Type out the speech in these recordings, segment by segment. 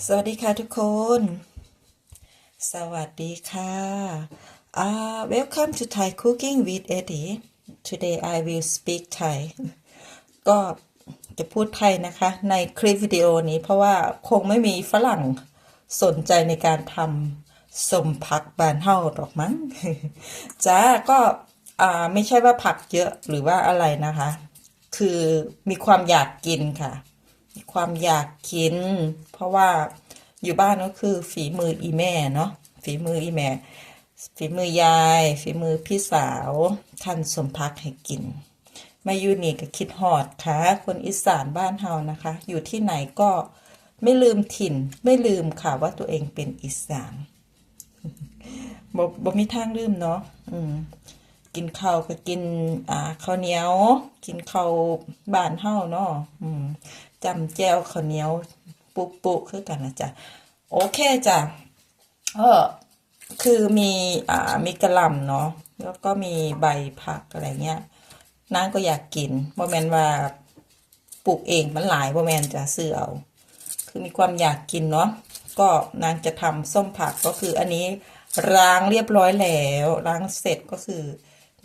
สวัสดีค่ะทุกคน สวัสดีค่ะ uh, welcome to Thai Cooking with Eddie today I will speak Thai ก็จะพูดไทยนะคะ ในคลิปวิดีโอนี้เพราะว่าคงไม่มีฝรั่งสนใจในการทำสมผักบานเฮาดอกมั้งจ้าก็ไม่ใช่ว่าผักเยอะหรือว่าอะไรนะคะ คือมีความอยากกินค่ะ มีความอยากกิน เพราะว่าอยู่บ้านก็คือฝีมืออีแม่เนาะฝีมืออีแม่ฝีมือยายฝีมือพี่สาวท่านสมพักให้กินมาอยู่นี่ก็คิดฮอดค่ะ คนอีสานบ้านเฮานะคะ อยู่ที่ไหนก็ไม่ลืมถิ่น ไม่ลืมค่ะว่าตัวเองเป็นอีสานบ่บ่มีทางลืมเนาะอืมกินข้าวก็กิน อ่าข้าวเหนียว กินข้าวบ้านเฮาเนาะอืม จำแจวข้าวเหนียว ปุปุคือกันนะจ๊ะโอเคจ้ะเออคือมีอ่ามีกระลำเนาะแล้วก็มีใบผักอะไรเงี้ยนางก็อยากกินบ่แมนว่าปลูกเองมันหลายบ่แมนจะซื้อเอาคือมีความอยากกินเนาะก็นางจะทำส้มผักก็คืออันนี้ล้างเรียบร้อยแล้วล้างเสร็จก็คือ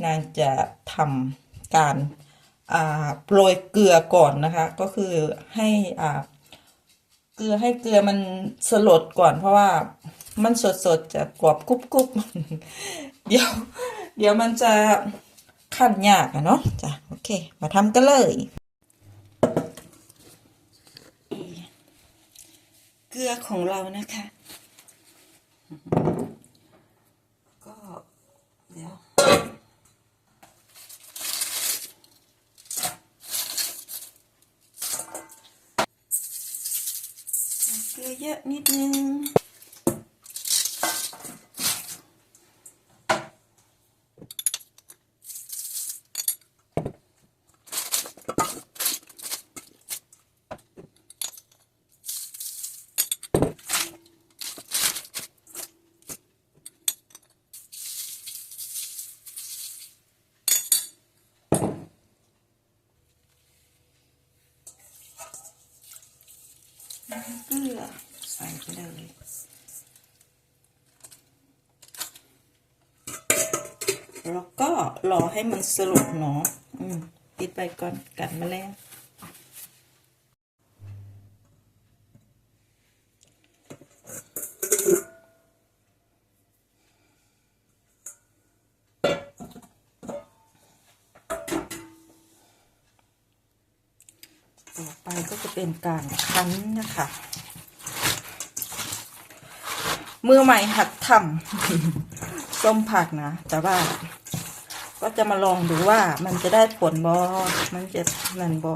นางจะทำการ โปรยเกลือก่อนนะคะ ก็คือให้อ่าเกลือให้เกลือมันสลดก่อน เพราะว่ามันสดๆจะกรอบกรุบกรุบเดี๋ยว เดี๋ยวมันจะขั้นยากอะเนาะจ้ะโอเค มาทำกันเลย เกลือของเรานะคะ เยอะนิดนึง แล้วก็รอให้มันสรุปเนาะอืมปิดไปก่อนกันแมลงต่อไปก็จะเป็นการคั้นนะคะ มือใหม่หัดทำส้มผักนะ แต่ว่า ก็จะมาลองดูว่ามันจะได้ผลบอ มันจะนั่นบอ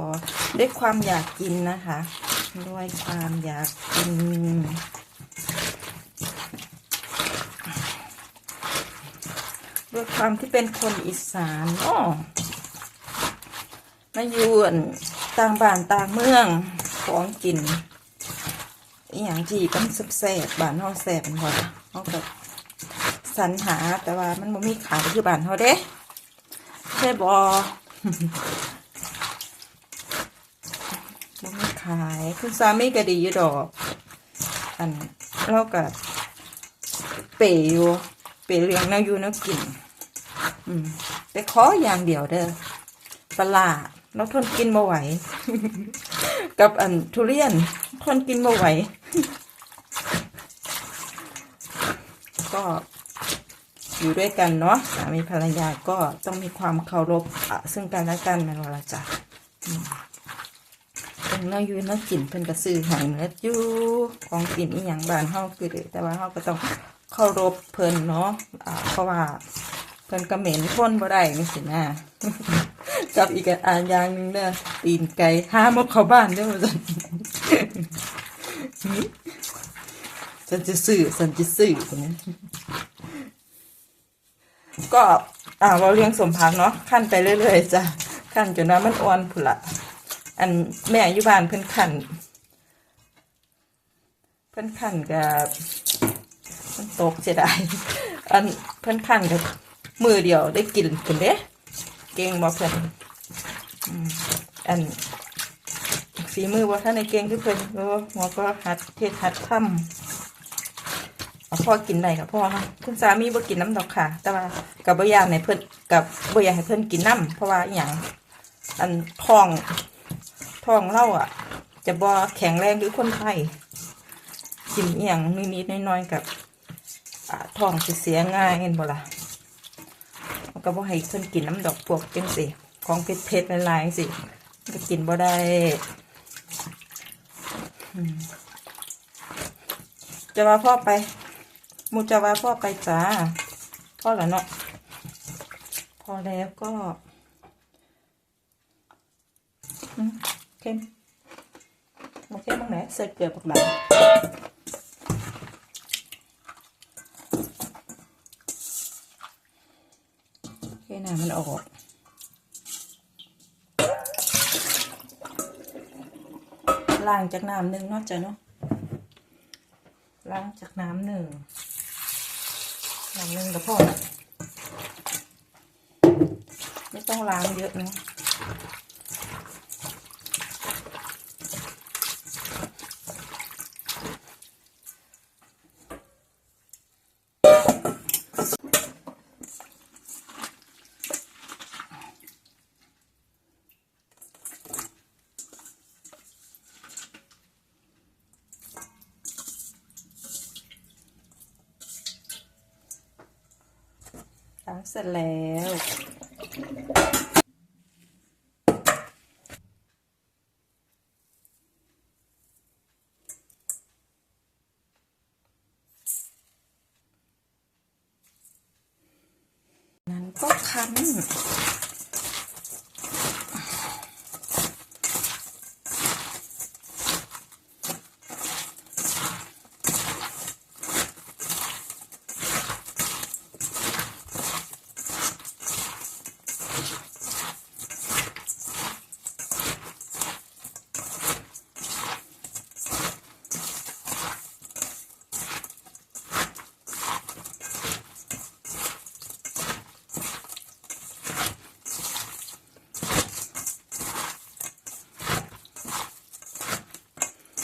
ด้วยความอยากกินนะคะ ด้วยความอยากกิน ด้วยความที่เป็นคนอีสานอ้อมาอยู่อั่นต่างบ้านต่างเมืองของกินอหย่างที่ต้องแซ่บบ้านเฮาแซ่บมันพอเฮาแบบสรรหาแต่ว่ามันบ่มีขายคือบ้านเฮาเด้ ใช่บอบ่มีขายคุณสามีก็ดีอยู่ดอก อันเราก็เปย์อยู่เปย์เลี้ยงแนวอยู่แนวกิน อืมแต่ขออย่างเดียวเด้อปลาเราทนกินบ่ไหว กับอันทุเรียนทนกินบ่ไหว ก็ อยู่ด้วยกันเนาะสามีภรรยาก็ต้องมีความเคารพซึ่งกันและกันแม่นว่าละจ้ะเป็นเนื้ออยู่เนื้อกินเพิ่นก็ซื้อให้เนื้ออยู่ของกินอีหยังบานเฮาคือเด้แต่ว่าเฮาก็ต้องเคารพเพิ่นเนาะเพราะว่าเพิ่นก็เหม็นทนบ่ได้นี่สินะกับอีกอันอย่างหนึงเด้อตีนไก่ห้ามเอาเข้าบ้านเด้อว่าซั่นฉันจะซื้อฉันจะซื้อคนนี้ ก็อ่าเราเลี้ยงสมพักเนาะขั้นไปเรื่อยๆจ้ะขั้นจนว่ามันอ่อนผุละอันแม่อยู่บ้านเพิ่นขั้นเพิ่นขั้นกับมันตกเสียดายอันเพิ่นขั้นกับมือเดียวได้กินคนเด้เก่งบ่เพิ่นอันฝีมือว่าท่านในเก่งที่เพิ่นเออหัวก็หัดเทศหัดทำ พ่อกินได้กับพ่อค่ะคุณสามีบ่กินน้ำดอกค่ะ แต่ว่ากับบ่อยากให้เพิ่อนกับบ่อยากให้เพิ่อนกินน้ำเพราะว่าอย่างอันท้องท้องเล่าอะ จะบ่แข็งแรงหรือคนไข้กินอย่างนิดๆน้อยๆกับท้องสิเสียง่ายเห็นบ่ล่ะมันก็บ่ให้เพิ่อนกินน้ำดอกพวกจังสิของเผ็ดๆหลายๆสิก็กินบ่ได้จะว่าพ่อไป มูจะว่าพ่อไปจ้าพ่อแล้วเนาะพอแล้วก็เข้มโอเคบ้างไหนเสร็จเกลือปักหลังให้น้ำมันออกล้างจากน้ำหนึ่งนอกจากเนาะล้างจากน้ำหนึ่ง น้ำหนึ่งก็พอละไม่ต้องล้างเยอะนะ เสร็จแล้ว นั้นก็คั้น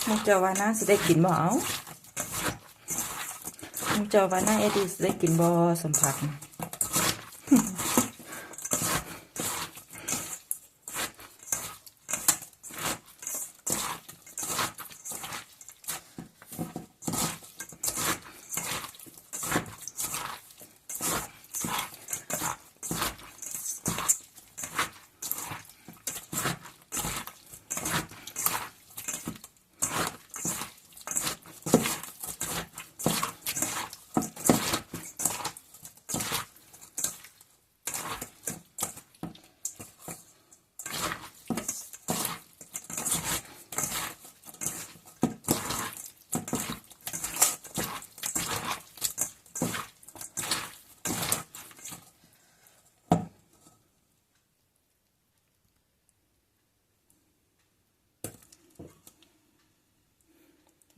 มุกเจาวาน่าสิได้กินบ่เอามุกเจาวาน่าเอดีสิได้กินบ่สัมผัส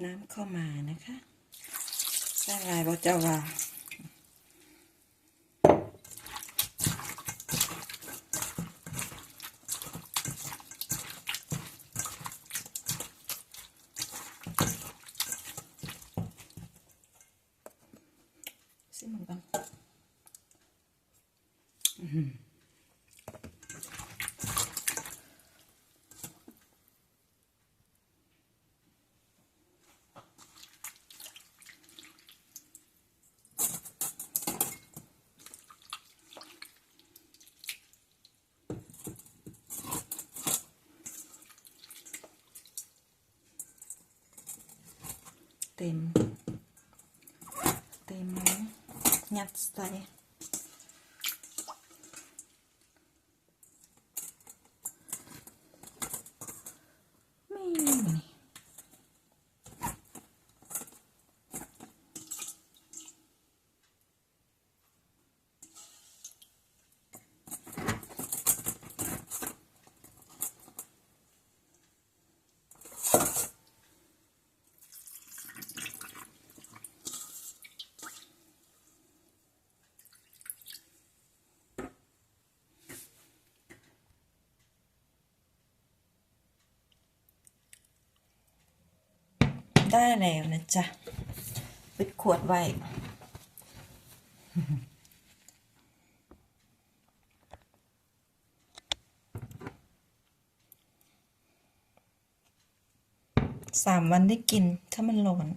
น้ำเข้ามานะคะได้ลายบ่เจ้าว่าซิมันกันเต็ม เต็มไได้แล้วนะจ๊ะปิดขวดไว้ สามวันได้กินถ้ามันร้อน